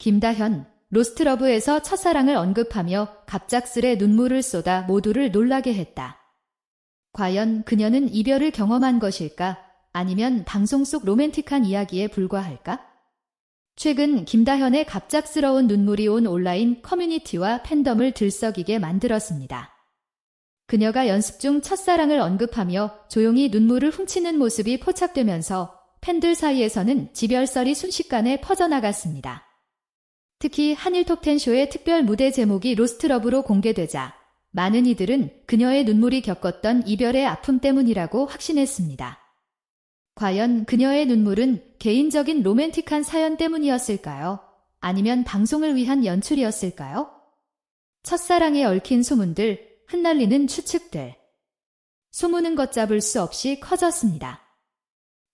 김다현, 로스트러브에서 첫사랑을 언급하며 갑작스레 눈물을 쏟아 모두를 놀라게 했다. 과연 그녀는 이별을 경험한 것일까? 아니면 방송 속 로맨틱한 이야기에 불과할까? 최근 김다현의 갑작스러운 눈물이 온 온라인 커뮤니티와 팬덤을 들썩이게 만들었습니다. 그녀가 연습 중 첫사랑을 언급하며 조용히 눈물을 훔치는 모습이 포착되면서 팬들 사이에서는 지별설이 순식간에 퍼져나갔습니다. 특히 한일 톱텐쇼의 특별 무대 제목이 로스트러브로 공개되자 많은 이들은 그녀의 눈물이 겪었던 이별의 아픔 때문이라고 확신했습니다. 과연 그녀의 눈물은 개인적인 로맨틱한 사연 때문이었을까요? 아니면 방송을 위한 연출이었을까요? 첫사랑에 얽힌 소문들, 흩날리는 추측들. 소문은 걷잡을 수 없이 커졌습니다.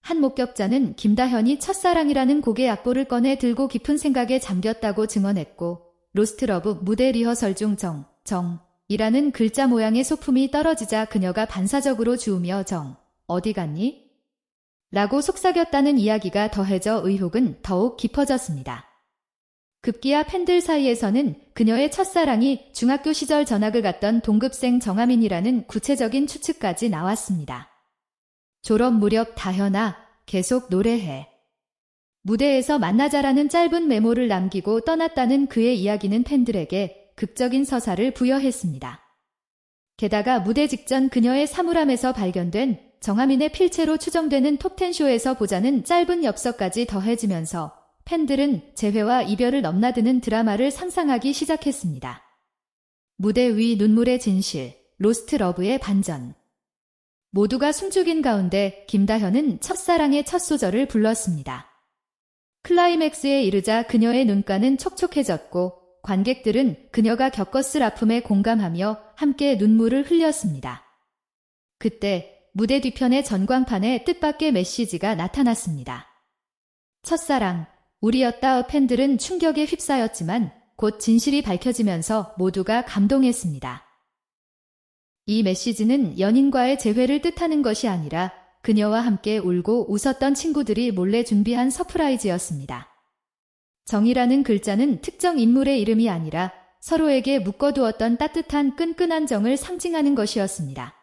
한 목격자는 김다현이 첫사랑이라는 곡의 악보를 꺼내 들고 깊은 생각에 잠겼다고 증언했고, 로스트러브 무대 리허설 중 정, 정, 이라는 글자 모양의 소품이 떨어지자 그녀가 반사적으로 주우며 정, 어디 갔니? 라고 속삭였다는 이야기가 더해져 의혹은 더욱 깊어졌습니다. 급기야 팬들 사이에서는 그녀의 첫사랑이 중학교 시절 전학을 갔던 동급생 정하민이라는 구체적인 추측까지 나왔습니다. 졸업 무렵 다현아, 계속 노래해. 무대에서 만나자라는 짧은 메모를 남기고 떠났다는 그의 이야기는 팬들에게 극적인 서사를 부여했습니다. 게다가 무대 직전 그녀의 사물함에서 발견된 정하민의 필체로 추정되는 톱텐쇼에서 보자는 짧은 엽서까지 더해지면서 팬들은 재회와 이별을 넘나드는 드라마를 상상하기 시작했습니다. 무대 위 눈물의 진실, 로스트 러브의 반전. 모두가 숨죽인 가운데 김다현은 첫사랑의 첫 소절을 불렀습니다. 클라이맥스에 이르자 그녀의 눈가는 촉촉해졌고 관객들은 그녀가 겪었을 아픔에 공감하며 함께 눈물을 흘렸습니다. 그때 무대 뒤편의 전광판에 뜻밖의 메시지가 나타났습니다. 첫사랑, 우리였다 팬들은 충격에 휩싸였지만 곧 진실이 밝혀지면서 모두가 감동했습니다. 이 메시지는 연인과의 재회를 뜻하는 것이 아니라 그녀와 함께 울고 웃었던 친구들이 몰래 준비한 서프라이즈였습니다. 정이라는 글자는 특정 인물의 이름이 아니라 서로에게 묶어두었던 따뜻한 끈끈한 정을 상징하는 것이었습니다.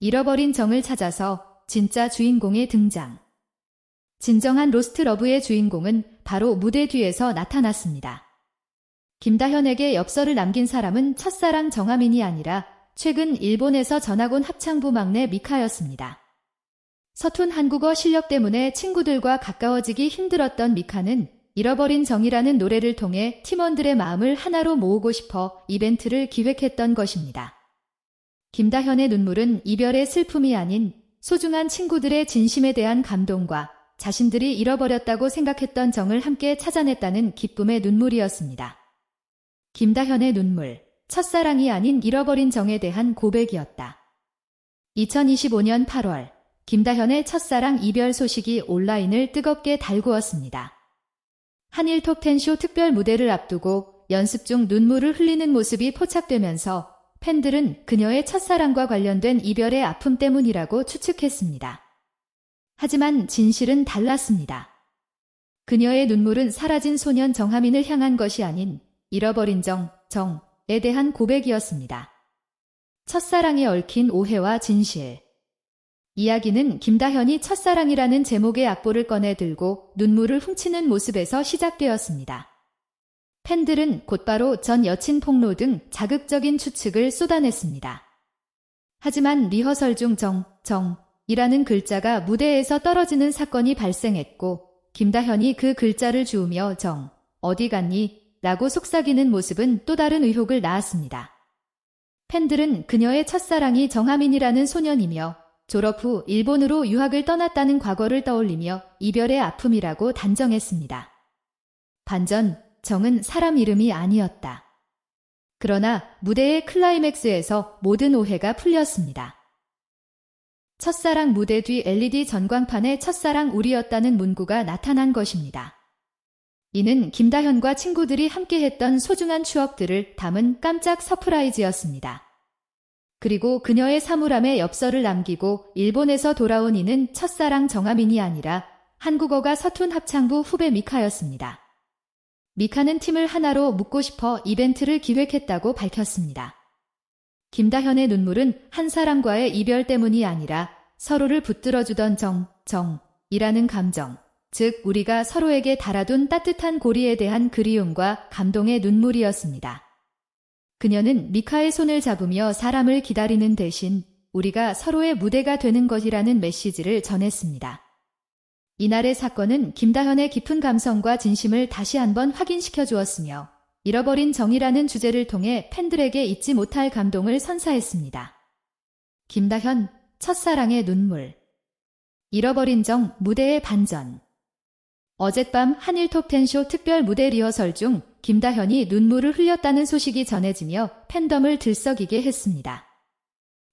잃어버린 정을 찾아서 진짜 주인공의 등장. 진정한 로스트 러브의 주인공은 바로 무대 뒤에서 나타났습니다. 김다현에게 엽서를 남긴 사람은 첫사랑 정하민이 아니라 최근 일본에서 전학 온 합창부 막내 미카였습니다. 서툰 한국어 실력 때문에 친구들과 가까워지기 힘들었던 미카는 잃어버린 정이라는 노래를 통해 팀원들의 마음을 하나로 모으고 싶어 이벤트를 기획했던 것입니다. 김다현의 눈물은 이별의 슬픔이 아닌 소중한 친구들의 진심에 대한 감동과 자신들이 잃어버렸다고 생각했던 정을 함께 찾아냈다는 기쁨의 눈물이었습니다. 김다현의 눈물, 첫사랑이 아닌 잃어버린 정에 대한 고백이었다. 2025년 8월, 김다현의 첫사랑 이별 소식이 온라인을 뜨겁게 달구었습니다. 한일 톱텐쇼 특별 무대를 앞두고 연습 중 눈물을 흘리는 모습이 포착되면서 팬들은 그녀의 첫사랑과 관련된 이별의 아픔 때문이라고 추측했습니다. 하지만 진실은 달랐습니다. 그녀의 눈물은 사라진 소년 정하민을 향한 것이 아닌 잃어버린 정, 정 에 대한 고백이었습니다. 첫사랑에 얽힌 오해와 진실. 이야기는 김다현이 첫사랑이라는 제목의 악보를 꺼내 들고 눈물을 훔치는 모습에서 시작되었습니다. 팬들은 곧바로 전 여친 폭로 등 자극적인 추측을 쏟아냈습니다. 하지만 리허설 중 정, 정, 이라는 글자가 무대에서 떨어지는 사건이 발생했고, 김다현이 그 글자를 주우며 정, 어디 갔니? 라고 속삭이는 모습은 또 다른 의혹을 낳았습니다. 팬들은 그녀의 첫사랑이 정하민이라는 소년이며 졸업 후 일본으로 유학을 떠났다는 과거를 떠올리며 이별의 아픔이라고 단정했습니다. 반전, 정은 사람 이름이 아니었다. 그러나 무대의 클라이맥스에서 모든 오해가 풀렸습니다. 첫사랑 무대 뒤 LED 전광판에 첫사랑 우리였다는 문구가 나타난 것입니다. 이는 김다현과 친구들이 함께했던 소중한 추억들을 담은 깜짝 서프라이즈였습니다. 그리고 그녀의 사물함에 엽서를 남기고 일본에서 돌아온 이는 첫사랑 정하민이 아니라 한국어가 서툰 합창부 후배 미카였습니다. 미카는 팀을 하나로 묶고 싶어 이벤트를 기획했다고 밝혔습니다. 김다현의 눈물은 한 사람과의 이별 때문이 아니라 서로를 붙들어주던 정, 정이라는 감정, 즉 우리가 서로에게 달아둔 따뜻한 고리에 대한 그리움과 감동의 눈물이었습니다. 그녀는 미카의 손을 잡으며 사람을 기다리는 대신 우리가 서로의 무대가 되는 것이라는 메시지를 전했습니다. 이날의 사건은 김다현의 깊은 감성과 진심을 다시 한번 확인시켜 주었으며 잃어버린 정이라는 주제를 통해 팬들에게 잊지 못할 감동을 선사했습니다. 김다현, 첫사랑의 눈물. 잃어버린 정, 무대의 반전. 어젯밤 한일 톱텐쇼 특별 무대 리허설 중 김다현이 눈물을 흘렸다는 소식이 전해지며 팬덤을 들썩이게 했습니다.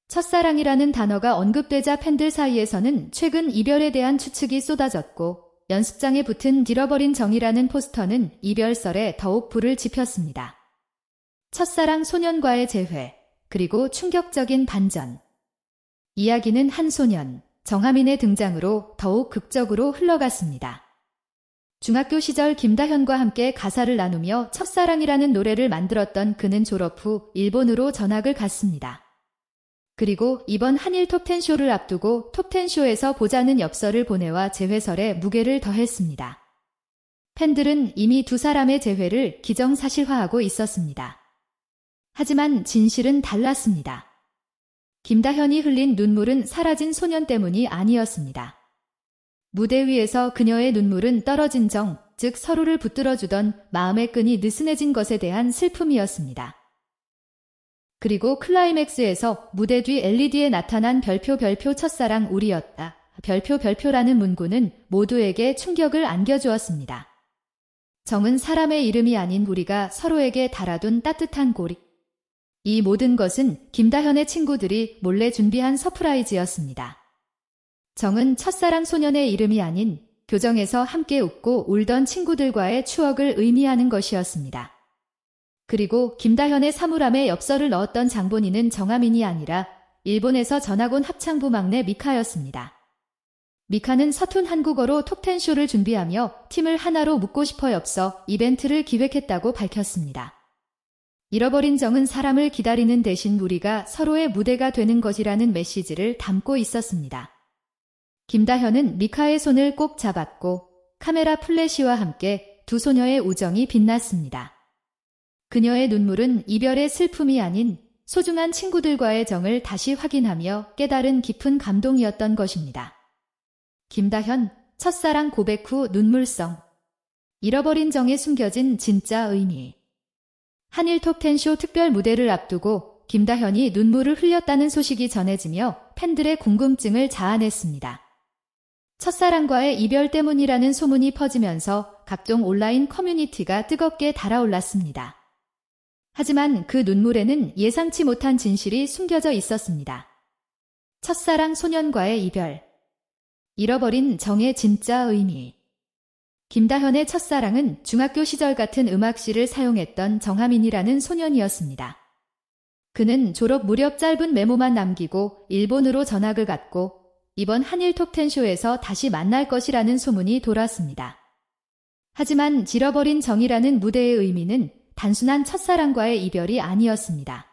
첫사랑이라는 단어가 언급되자 팬들 사이에서는 최근 이별에 대한 추측이 쏟아졌고 연습장에 붙은 잃어버린 정이라는 포스터는 이별설에 더욱 불을 지폈습니다. 첫사랑 소년과의 재회, 그리고 충격적인 반전. 이야기는 한 소년, 정하민의 등장으로 더욱 극적으로 흘러갔습니다. 중학교 시절 김다현과 함께 가사를 나누며 첫사랑이라는 노래를 만들었던 그는 졸업 후 일본으로 전학을 갔습니다. 그리고 이번 한일 톱텐쇼를 앞두고 톱텐쇼에서 보자는 엽서를 보내와 재회설에 무게를 더했습니다. 팬들은 이미 두 사람의 재회를 기정사실화하고 있었습니다. 하지만 진실은 달랐습니다. 김다현이 흘린 눈물은 사라진 소년 때문이 아니었습니다. 무대 위에서 그녀의 눈물은 떨어진 정, 즉 서로를 붙들어주던 마음의 끈이 느슨해진 것에 대한 슬픔이었습니다. 그리고 클라이맥스에서 무대 뒤 LED에 나타난 별표 별표 첫사랑 우리였다. 별표 별표라는 문구는 모두에게 충격을 안겨주었습니다. 정은 사람의 이름이 아닌 우리가 서로에게 달아둔 따뜻한 고리. 이 모든 것은 김다현의 친구들이 몰래 준비한 서프라이즈였습니다. 정은 첫사랑 소년의 이름이 아닌 교정에서 함께 웃고 울던 친구들과의 추억을 의미하는 것이었습니다. 그리고 김다현의 사물함에 엽서를 넣었던 장본인은 정하민이 아니라 일본에서 전학 온 합창부 막내 미카였습니다. 미카는 서툰 한국어로 톱텐쇼를 준비하며 팀을 하나로 묶고 싶어 엽서 이벤트를 기획했다고 밝혔습니다. 잃어버린 정은 사람을 기다리는 대신 우리가 서로의 무대가 되는 것이라는 메시지를 담고 있었습니다. 김다현은 미카의 손을 꼭 잡았고 카메라 플래시와 함께 두 소녀의 우정이 빛났습니다. 그녀의 눈물은 이별의 슬픔이 아닌 소중한 친구들과의 정을 다시 확인하며 깨달은 깊은 감동이었던 것입니다. 김다현, 첫사랑 고백 후 눈물성. 잃어버린 정에 숨겨진 진짜 의미. 한일 톱텐쇼 특별 무대를 앞두고 김다현이 눈물을 흘렸다는 소식이 전해지며 팬들의 궁금증을 자아냈습니다. 첫사랑과의 이별 때문이라는 소문이 퍼지면서 각종 온라인 커뮤니티가 뜨겁게 달아올랐습니다. 하지만 그 눈물에는 예상치 못한 진실이 숨겨져 있었습니다. 첫사랑 소년과의 이별. 잃어버린 정의 진짜 의미. 김다현의 첫사랑은 중학교 시절 같은 음악실을 사용했던 정하민이라는 소년이었습니다. 그는 졸업 무렵 짧은 메모만 남기고 일본으로 전학을 갔고 이번 한일 톱텐쇼에서 다시 만날 것이라는 소문이 돌았습니다. 하지만 잃어버린 정이라는 무대의 의미는 단순한 첫사랑과의 이별이 아니었습니다.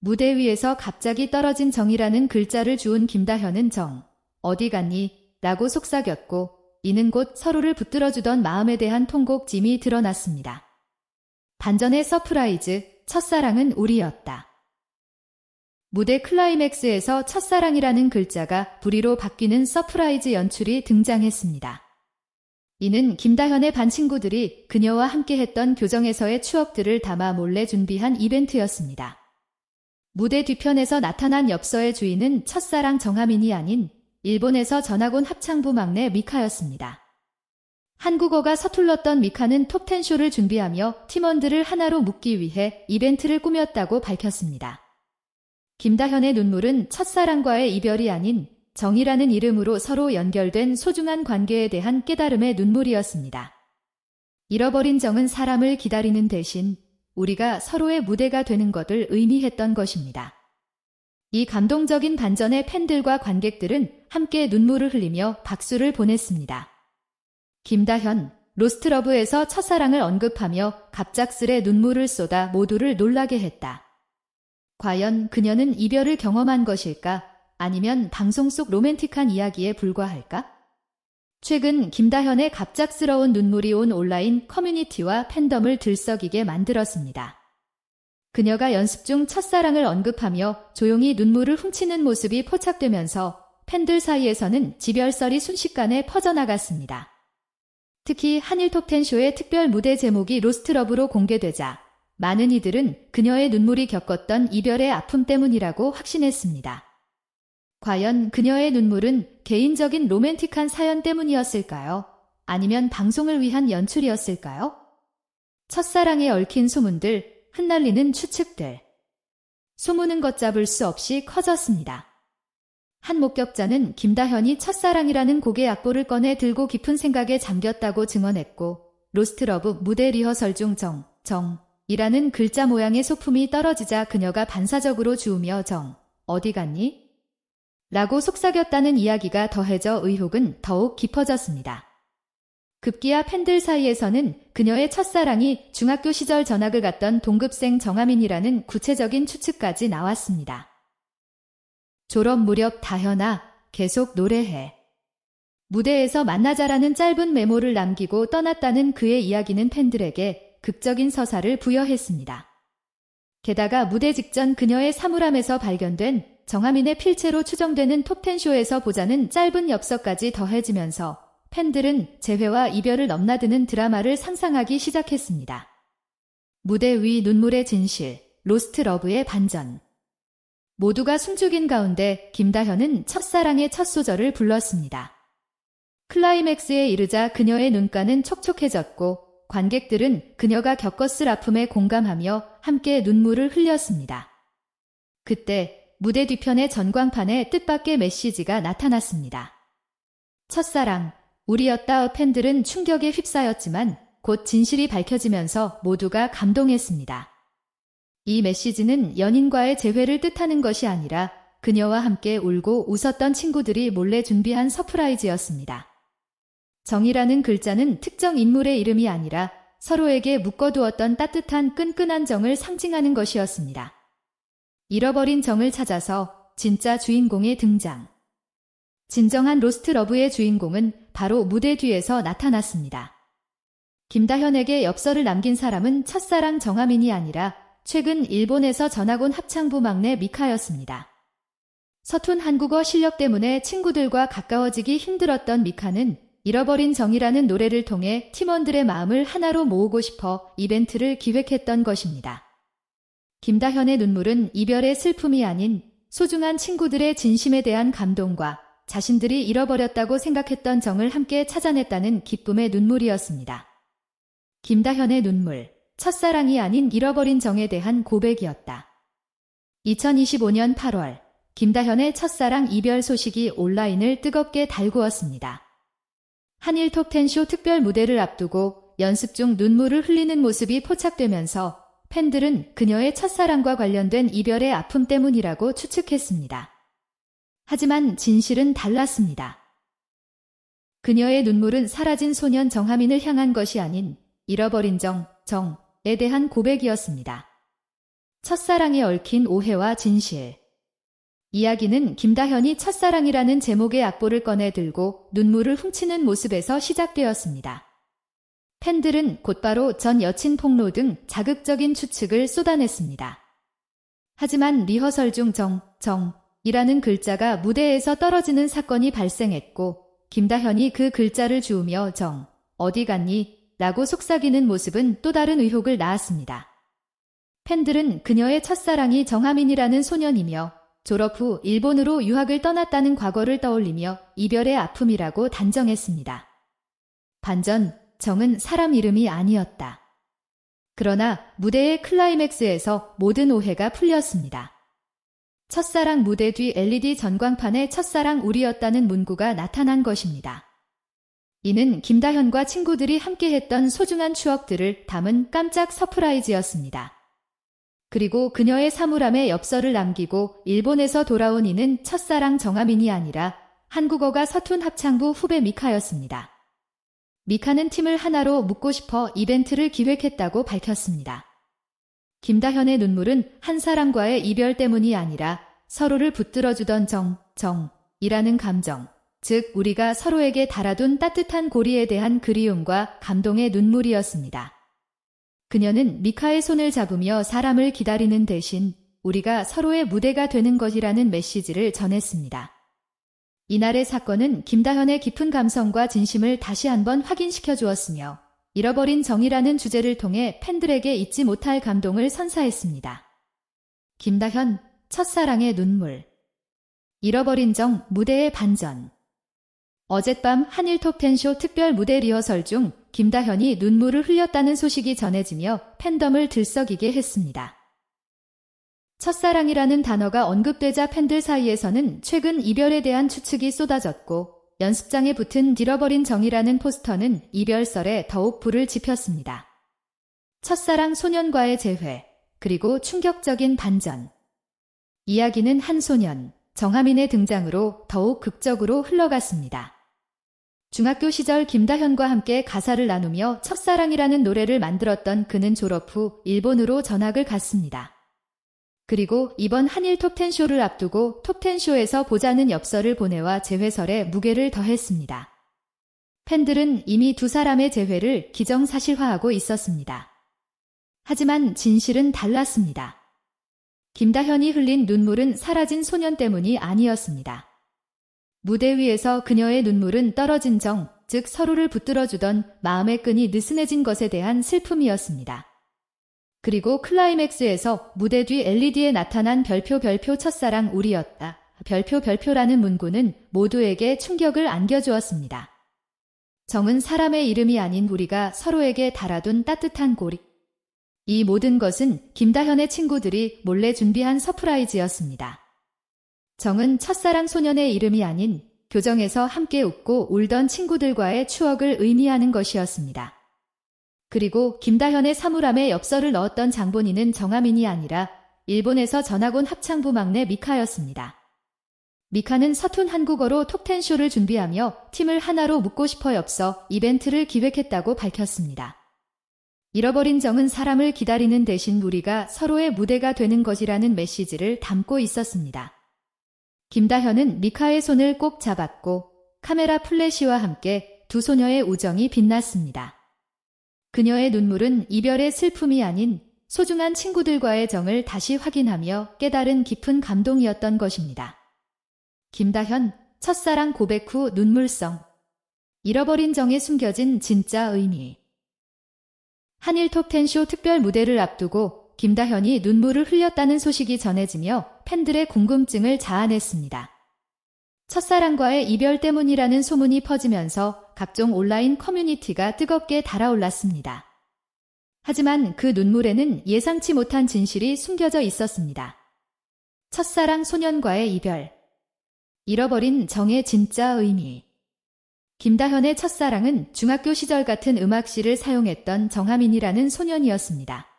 무대 위에서 갑자기 떨어진 정이라는 글자를 주운 김다현은 정, 어디 갔니? 라고 속삭였고, 이는 곧 서로를 붙들어주던 마음에 대한 통곡짐이 드러났습니다. 반전의 서프라이즈, 첫사랑은 우리였다. 무대 클라이맥스에서 첫사랑이라는 글자가 불의로 바뀌는 서프라이즈 연출이 등장했습니다. 이는 김다현의 반 친구들이 그녀와 함께 했던 교정에서의 추억들을 담아 몰래 준비한 이벤트였습니다. 무대 뒤편에서 나타난 엽서의 주인은 첫사랑 정하민이 아닌 일본에서 전학 온 합창부 막내 미카였습니다. 한국어가 서툴렀던 미카는 톱텐쇼를 준비하며 팀원들을 하나로 묶기 위해 이벤트를 꾸몄다고 밝혔습니다. 김다현의 눈물은 첫사랑과의 이별이 아닌 정이라는 이름으로 서로 연결된 소중한 관계에 대한 깨달음의 눈물이었습니다. 잃어버린 정은 사람을 기다리는 대신 우리가 서로의 무대가 되는 것을 의미했던 것입니다. 이 감동적인 반전에 팬들과 관객들은 함께 눈물을 흘리며 박수를 보냈습니다. 김다현, 로스트러브에서 첫사랑을 언급하며 갑작스레 눈물을 쏟아 모두를 놀라게 했다. 과연 그녀는 이별을 경험한 것일까? 아니면 방송 속 로맨틱한 이야기에 불과할까? 최근 김다현의 갑작스러운 눈물이 온 온라인 커뮤니티와 팬덤을 들썩이게 만들었습니다. 그녀가 연습 중 첫사랑을 언급하며 조용히 눈물을 훔치는 모습이 포착되면서 팬들 사이에서는 지별설이 순식간에 퍼져나갔습니다. 특히 한일 톱텐쇼의 특별 무대 제목이 로스트러브로 공개되자 많은 이들은 그녀의 눈물이 겪었던 이별의 아픔 때문이라고 확신했습니다. 과연 그녀의 눈물은 개인적인 로맨틱한 사연 때문이었을까요? 아니면 방송을 위한 연출이었을까요? 첫사랑에 얽힌 소문들, 흩날리는 추측들. 소문은 걷잡을 수 없이 커졌습니다. 한 목격자는 김다현이 첫사랑이라는 곡의 악보를 꺼내 들고 깊은 생각에 잠겼다고 증언했고, 로스트러브 무대 리허설 중 정, 정, 이라는 글자 모양의 소품이 떨어지자 그녀가 반사적으로 주우며 정, 어디 갔니? 라고 속삭였다는 이야기가 더해져 의혹은 더욱 깊어졌습니다. 급기야 팬들 사이에서는 그녀의 첫사랑이 중학교 시절 전학을 갔던 동급생 정하민이라는 구체적인 추측까지 나왔습니다. 졸업 무렵 다현아, 계속 노래해. 무대에서 만나자라는 짧은 메모를 남기고 떠났다는 그의 이야기는 팬들에게 극적인 서사를 부여했습니다. 게다가 무대 직전 그녀의 사물함에서 발견된 정하민의 필체로 추정되는 톱텐쇼에서 보자는 짧은 엽서까지 더해지면서 팬들은 재회와 이별을 넘나드는 드라마를 상상하기 시작했습니다. 무대 위 눈물의 진실, 로스트 러브의 반전. 모두가 숨죽인 가운데 김다현은 첫사랑의 첫 소절을 불렀습니다. 클라이맥스에 이르자 그녀의 눈가는 촉촉해졌고 관객들은 그녀가 겪었을 아픔에 공감하며 함께 눈물을 흘렸습니다. 그때 무대 뒤편의 전광판에 뜻밖의 메시지가 나타났습니다. 첫사랑, 우리였다 팬들은 충격에 휩싸였지만 곧 진실이 밝혀지면서 모두가 감동했습니다. 이 메시지는 연인과의 재회를 뜻하는 것이 아니라 그녀와 함께 울고 웃었던 친구들이 몰래 준비한 서프라이즈였습니다. 정이라는 글자는 특정 인물의 이름이 아니라 서로에게 묶어두었던 따뜻한 끈끈한 정을 상징하는 것이었습니다. 잃어버린 정을 찾아서 진짜 주인공의 등장. 진정한 로스트 러브의 주인공은 바로 무대 뒤에서 나타났습니다. 김다현에게 엽서를 남긴 사람은 첫사랑 정하민이 아니라 최근 일본에서 전학 온 합창부 막내 미카였습니다. 서툰 한국어 실력 때문에 친구들과 가까워지기 힘들었던 미카는 잃어버린 정이라는 노래를 통해 팀원들의 마음을 하나로 모으고 싶어 이벤트를 기획했던 것입니다. 김다현의 눈물은 이별의 슬픔이 아닌 소중한 친구들의 진심에 대한 감동과 자신들이 잃어버렸다고 생각했던 정을 함께 찾아냈다는 기쁨의 눈물이었습니다. 김다현의 눈물, 첫사랑이 아닌 잃어버린 정에 대한 고백이었다. 2025년 8월, 김다현의 첫사랑 이별 소식이 온라인을 뜨겁게 달구었습니다. 한일 톱텐쇼 특별 무대를 앞두고 연습 중 눈물을 흘리는 모습이 포착되면서 팬들은 그녀의 첫사랑과 관련된 이별의 아픔 때문이라고 추측했습니다. 하지만 진실은 달랐습니다. 그녀의 눈물은 사라진 소년 정하민을 향한 것이 아닌 잃어버린 정, 정에 대한 고백이었습니다. 첫사랑에 얽힌 오해와 진실. 이야기는 김다현이 첫사랑이라는 제목의 악보를 꺼내 들고 눈물을 훔치는 모습에서 시작되었습니다. 팬들은 곧바로 전 여친 폭로 등 자극적인 추측을 쏟아냈습니다. 하지만 리허설 중 정, 정 이라는 글자가 무대에서 떨어지는 사건이 발생했고 김다현이 그 글자를 주우며 정, 어디 갔니? 라고 속삭이는 모습은 또 다른 의혹을 낳았습니다. 팬들은 그녀의 첫사랑이 정하민이라는 소년이며 졸업 후 일본으로 유학을 떠났다는 과거를 떠올리며 이별의 아픔이라고 단정했습니다. 반전, 정은 사람 이름이 아니었다. 그러나 무대의 클라이맥스에서 모든 오해가 풀렸습니다. 첫사랑 무대 뒤 LED 전광판에 첫사랑 우리였다는 문구가 나타난 것입니다. 이는 김다현과 친구들이 함께 했던 소중한 추억들을 담은 깜짝 서프라이즈였습니다. 그리고 그녀의 사물함에 엽서를 남기고 일본에서 돌아온 이는 첫사랑 정하민이 아니라 한국어가 서툰 합창부 후배 미카였습니다. 미카는 팀을 하나로 묶고 싶어 이벤트를 기획했다고 밝혔습니다. 김다현의 눈물은 한 사람과의 이별 때문이 아니라 서로를 붙들어주던 정, 정이라는 감정, 즉 우리가 서로에게 달아둔 따뜻한 고리에 대한 그리움과 감동의 눈물이었습니다. 그녀는 미카의 손을 잡으며 사람을 기다리는 대신 우리가 서로의 무대가 되는 것이라는 메시지를 전했습니다. 이날의 사건은 김다현의 깊은 감성과 진심을 다시 한번 확인시켜 주었으며 잃어버린 정이라는 주제를 통해 팬들에게 잊지 못할 감동을 선사했습니다. 김다현, 첫사랑의 눈물. 잃어버린 정, 무대의 반전. 어젯밤 한일 톱텐쇼 특별 무대 리허설 중 김다현이 눈물을 흘렸다는 소식이 전해지며 팬덤을 들썩이게 했습니다. 첫사랑이라는 단어가 언급되자 팬들 사이에서는 최근 이별에 대한 추측이 쏟아졌고 연습장에 붙은 잃어버린 정이라는 포스터는 이별설에 더욱 불을 지폈습니다. 첫사랑 소년과의 재회, 그리고 충격적인 반전. 이야기는 한 소년, 정하민의 등장으로 더욱 극적으로 흘러갔습니다. 중학교 시절 김다현과 함께 가사를 나누며 첫사랑이라는 노래를 만들었던 그는 졸업 후 일본으로 전학을 갔습니다. 그리고 이번 한일 톱텐 쇼를 앞두고 톱텐 쇼에서 보자는 엽서를 보내와 재회설에 무게를 더했습니다. 팬들은 이미 두 사람의 재회를 기정사실화하고 있었습니다. 하지만 진실은 달랐습니다. 김다현이 흘린 눈물은 사라진 소년 때문이 아니었습니다. 무대 위에서 그녀의 눈물은 떨어진 정, 즉 서로를 붙들어주던 마음의 끈이 느슨해진 것에 대한 슬픔이었습니다. 그리고 클라이맥스에서 무대 뒤 LED에 나타난 별표 별표 첫사랑 우리였다. 별표 별표라는 문구는 모두에게 충격을 안겨주었습니다. 정은 사람의 이름이 아닌 우리가 서로에게 달아둔 따뜻한 고리. 이 모든 것은 김다현의 친구들이 몰래 준비한 서프라이즈였습니다. 정은 첫사랑 소년의 이름이 아닌 교정에서 함께 웃고 울던 친구들과의 추억을 의미하는 것이었습니다. 그리고 김다현의 사물함에 엽서를 넣었던 장본인은 정하민이 아니라 일본에서 전학 온 합창부 막내 미카였습니다. 미카는 서툰 한국어로 톱텐쇼를 준비하며 팀을 하나로 묶고 싶어 엽서 이벤트를 기획했다고 밝혔습니다. 잃어버린 정은 사람을 기다리는 대신 우리가 서로의 무대가 되는 것이라는 메시지를 담고 있었습니다. 김다현은 미카의 손을 꼭 잡았고 카메라 플래시와 함께 두 소녀의 우정이 빛났습니다. 그녀의 눈물은 이별의 슬픔이 아닌 소중한 친구들과의 정을 다시 확인하며 깨달은 깊은 감동이었던 것입니다. 김다현, 첫사랑 고백 후 눈물성. 잃어버린 정에 숨겨진 진짜 의미. 한일 톱텐쇼 특별 무대를 앞두고 김다현이 눈물을 흘렸다는 소식이 전해지며 팬들의 궁금증을 자아냈습니다. 첫사랑과의 이별 때문이라는 소문이 퍼지면서 각종 온라인 커뮤니티가 뜨겁게 달아올랐습니다. 하지만 그 눈물에는 예상치 못한 진실이 숨겨져 있었습니다. 첫사랑 소년과의 이별. 잃어버린 정의 진짜 의미. 김다현의 첫사랑은 중학교 시절 같은 음악실을 사용했던 정하민이라는 소년이었습니다.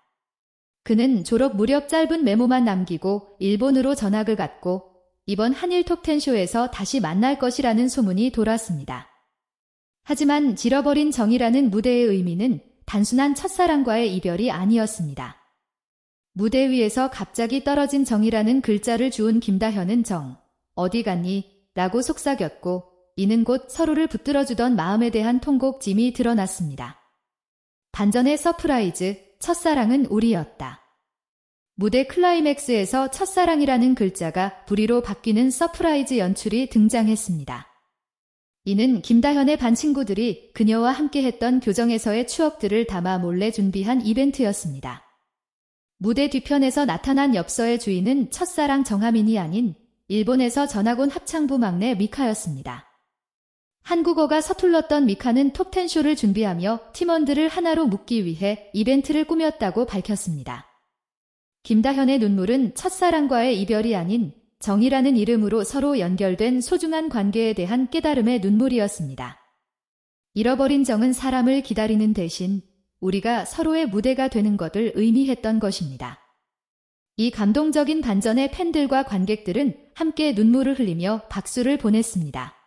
그는 졸업 무렵 짧은 메모만 남기고 일본으로 전학을 갔고 이번 한일 톱텐쇼에서 다시 만날 것이라는 소문이 돌았습니다. 하지만 잃어버린 정이라는 무대의 의미는 단순한 첫사랑과의 이별이 아니었습니다. 무대 위에서 갑자기 떨어진 정이라는 글자를 주운 김다현은 정, 어디 갔니? 라고 속삭였고 이는 곧 서로를 붙들어주던 마음에 대한 통곡짐이 드러났습니다. 반전의 서프라이즈, 첫사랑은 우리였다. 무대 클라이맥스에서 첫사랑이라는 글자가 불의로 바뀌는 서프라이즈 연출이 등장했습니다. 이는 김다현의 반 친구들이 그녀와 함께 했던 교정에서의 추억들을 담아 몰래 준비한 이벤트였습니다. 무대 뒤편에서 나타난 엽서의 주인은 첫사랑 정하민이 아닌 일본에서 전학 온 합창부 막내 미카였습니다. 한국어가 서툴렀던 미카는 톱텐쇼를 준비하며 팀원들을 하나로 묶기 위해 이벤트를 꾸몄다고 밝혔습니다. 김다현의 눈물은 첫사랑과의 이별이 아닌 정이라는 이름으로 서로 연결된 소중한 관계에 대한 깨달음의 눈물이었습니다. 잃어버린 정은 사람을 기다리는 대신 우리가 서로의 무대가 되는 것을 의미했던 것입니다. 이 감동적인 반전에 팬들과 관객들은 함께 눈물을 흘리며 박수를 보냈습니다.